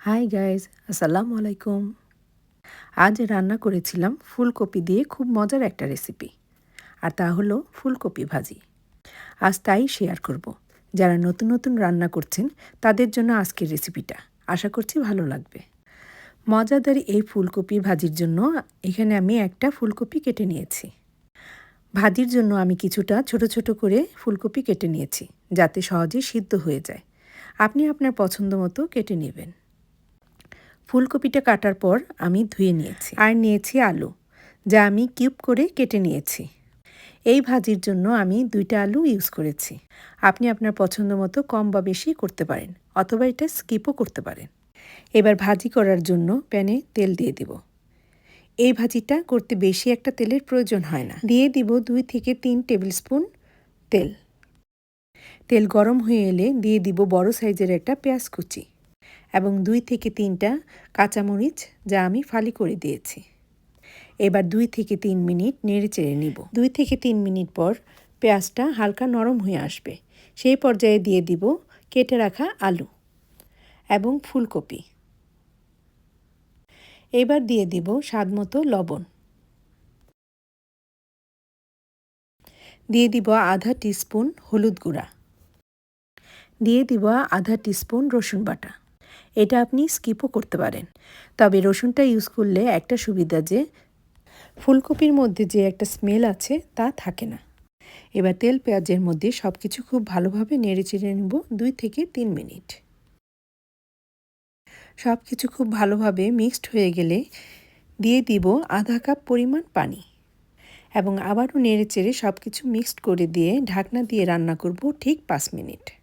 Hi guys আসসালামু আলাইকুম। আজ রান্না করেছিলাম ফুলকপি দিয়ে খুব মজার একটা রেসিপি, আর তা হলো ফুলকপি ভাজি। আজ তাই শেয়ার করব। যারা নতুন নতুন রান্না করছেন, তাদের জন্য আজকের রেসিপিটা। আশা করছি ভালো লাগবে। মজাদার এই ফুলকপি ভাজির জন্য এখানে আমি একটা ফুলকপি কেটে নিয়েছি। ভাজির জন্য আমি কিছুটা ছোট ছোট করে ফুলকপি কেটে নিয়েছি, যাতে সহজে সিদ্ধ হয়ে যায়। আপনি আপনার পছন্দ মতো কেটে নেবেন। ফুলকপিটা কাটার পর আমি ধুয়ে নিয়েছি আর নিয়েছি আলু, যা আমি কিউব করে কেটে নিয়েছি। এই ভাজির জন্য আমি দুইটা আলু ইউজ করেছি। আপনি আপনার পছন্দ মতো কম বা বেশি করতে পারেন, অথবা এটা স্কিপও করতে পারেন। এবার ভাজি করার জন্য প্যানে তেল দিয়ে দিব। এই ভাজিটা করতে বেশি একটা তেলের প্রয়োজন হয় না। দিয়ে দিব দুই থেকে তিন টেবিল স্পুন তেল। তেল গরম হয়ে এলে দিয়ে দিব বড় সাইজের একটা পেঁয়াজ কুচি। এবং দুই থেকে তিনটা কাঁচামরিচ যা আমি ফালি করে দিয়েছি। এবার দুই থেকে তিন মিনিট নেড়ে চেড়ে নিব। দুই থেকে তিন মিনিট পর পেঁয়াজটা হালকা নরম হয়ে আসবে। সেই পর্যায়ে দিয়ে দিব কেটে রাখা আলু এবং ফুলকপি। এবার দিয়ে দিব স্বাদ মতো লবণ। দিয়ে দিব আধা টিস্পুন হলুদ গুঁড়া। দিয়ে দিব আধা টিস্পুন রসুন বাটা। এটা আপনি স্কিপও করতে পারেন। তবে রসুনটা ইউজ করলে একটা সুবিধা যে, ফুলকপির মধ্যে যে একটা স্মেল আছে তা থাকে না। এবার তেল পেঁয়াজের মধ্যে সব কিছু খুব ভালোভাবে নেড়ে চেড়ে নেব দুই থেকে তিন মিনিট। সব কিছু খুব ভালোভাবে মিক্সড হয়ে গেলে দিয়ে দিব আধা কাপ পরিমাণ পানি। এবং আবারও নেড়ে চেড়ে সব কিছু মিক্সড করে দিয়ে ঢাকনা দিয়ে রান্না করব ঠিক পাঁচ মিনিট।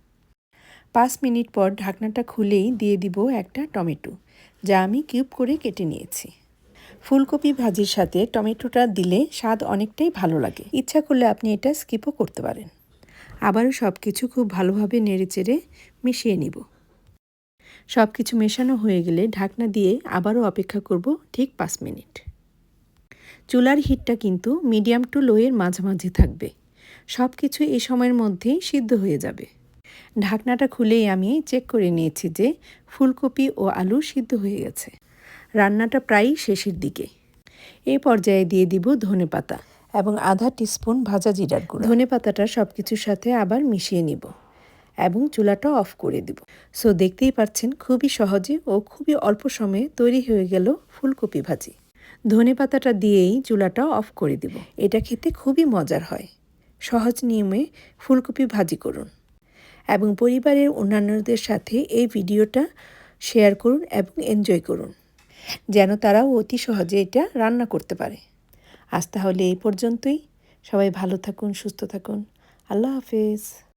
পাঁচ মিনিট পর ঢাকনাটা খুলেই দিয়ে দিব একটা টমেটো, যা আমি কিউব করে কেটে নিয়েছি। ফুলকপি ভাজির সাথে টমেটোটা দিলে স্বাদ অনেকটাই ভালো লাগে। ইচ্ছা করলে আপনি এটা স্কিপও করতে পারেন। আবারও সব কিছু খুব ভালোভাবে নেড়ে চেড়ে মিশিয়ে নিব। সব কিছু মেশানো হয়ে গেলে ঢাকনা দিয়ে আবারও অপেক্ষা করব ঠিক পাঁচ মিনিট। চুলার হিটটা কিন্তু মিডিয়াম টু লোয়ের মাঝামাঝি থাকবে। সব কিছু এই সময়ের মধ্যেই সিদ্ধ হয়ে যাবে। ঢাকনাটা খুলেই আমি চেক করে নিয়েছি যে ফুলকপি ও আলু সিদ্ধ হয়ে গেছে। রান্নাটা প্রায়ই শেষের দিকে। এই পর্যায়ে দিয়ে দিব ধনে পাতা এবং আধা টিস্পুন ভাজা জিরার গুঁড়ো। ধনে পাতাটা সব কিছুর সাথে আবার মিশিয়ে নিব এবং চুলাটা অফ করে দিব। সো দেখতেই পাচ্ছেন খুবই সহজে ও খুবই অল্প সময়ে তৈরি হয়ে গেল ফুলকপি ভাজি। ধনে পাতাটা দিয়েই চুলাটা অফ করে দিব। এটা খেতে খুবই মজার হয়। সহজ নিয়মে ফুলকপি ভাজি করুন। এবং পরিবারের অন্যান্যদের সাথে এই ভিডিওটা শেয়ার করুন এবং এনজয় করুন, যেন তারাও অতি সহজে এটা রান্না করতে পারে। আজ তাহলে এই পর্যন্তই। সবাই ভালো থাকুন, সুস্থ থাকুন। আল্লাহ হাফেজ।